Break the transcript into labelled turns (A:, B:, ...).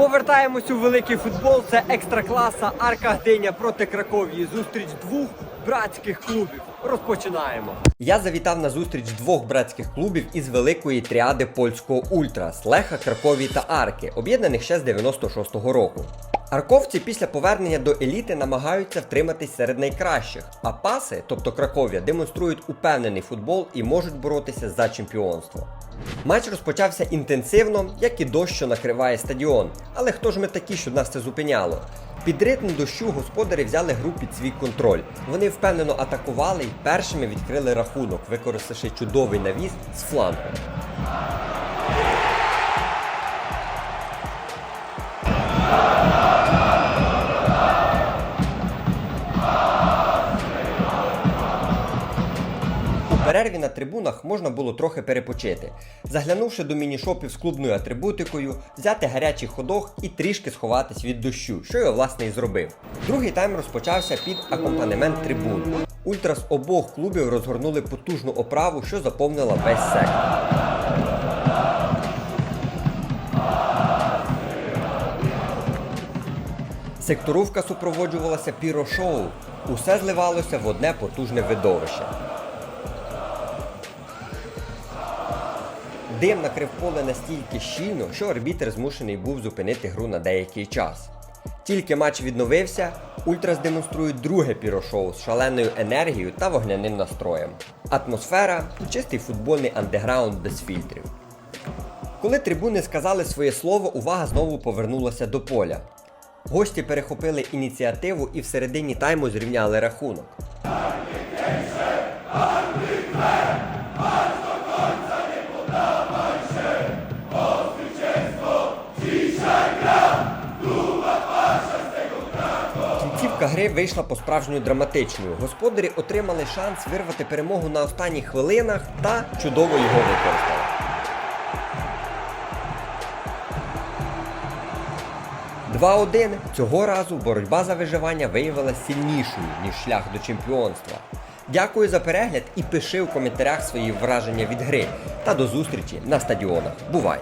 A: Повертаємось у великий футбол. Це екстракласа Арка Гдиня проти Краковії. Зустріч двох братських клубів. Розпочинаємо. Я завітав на зустріч двох братських клубів із великої тріади польського ультра Леха, Краковії та Арки, об'єднаних ще з 96-го року. Арковці після повернення до еліти намагаються втриматись серед найкращих, а паси, тобто Краков'я, демонструють упевнений футбол і можуть боротися за чемпіонство. Матч розпочався інтенсивно, як і дощ, що накриває стадіон. Але хто ж ми такі, щоб нас це зупиняло? Під ритм дощу господарі взяли гру під свій контроль. Вони впевнено атакували і першими відкрили рахунок, використавши чудовий навіс з флангу. Перерві на трибунах можна було трохи перепочити, заглянувши до мінішопів з клубною атрибутикою, взяти гарячий ходок і трішки сховатись від дощу, що я власне і зробив. Другий тайм розпочався під акомпанемент трибун. Ультрас обох клубів розгорнули потужну оправу, що заповнила весь сектор. Секторовка супроводжувалася пірошоу. Усе зливалося в одне потужне видовище. Дим накрив поле настільки щільно, що арбітр змушений був зупинити гру на деякий час. Тільки матч відновився, Ультрас демонструють друге пірошоу з шаленою енергією та вогняним настроєм. Атмосфера чистий футбольний андеграунд без фільтрів. Коли трибуни сказали своє слово, увага знову повернулася до поля. Гості перехопили ініціативу і в середині тайму зрівняли рахунок. Кінцівка гри вийшла по-справжньому драматичною. Господарі отримали шанс вирвати перемогу на останніх хвилинах та чудово його використали. Два-один. Цього разу боротьба за виживання виявилася сильнішою, ніж шлях до чемпіонства. Дякую за перегляд і пиши в коментарях свої враження від гри. Та до зустрічі на стадіонах. Бувай!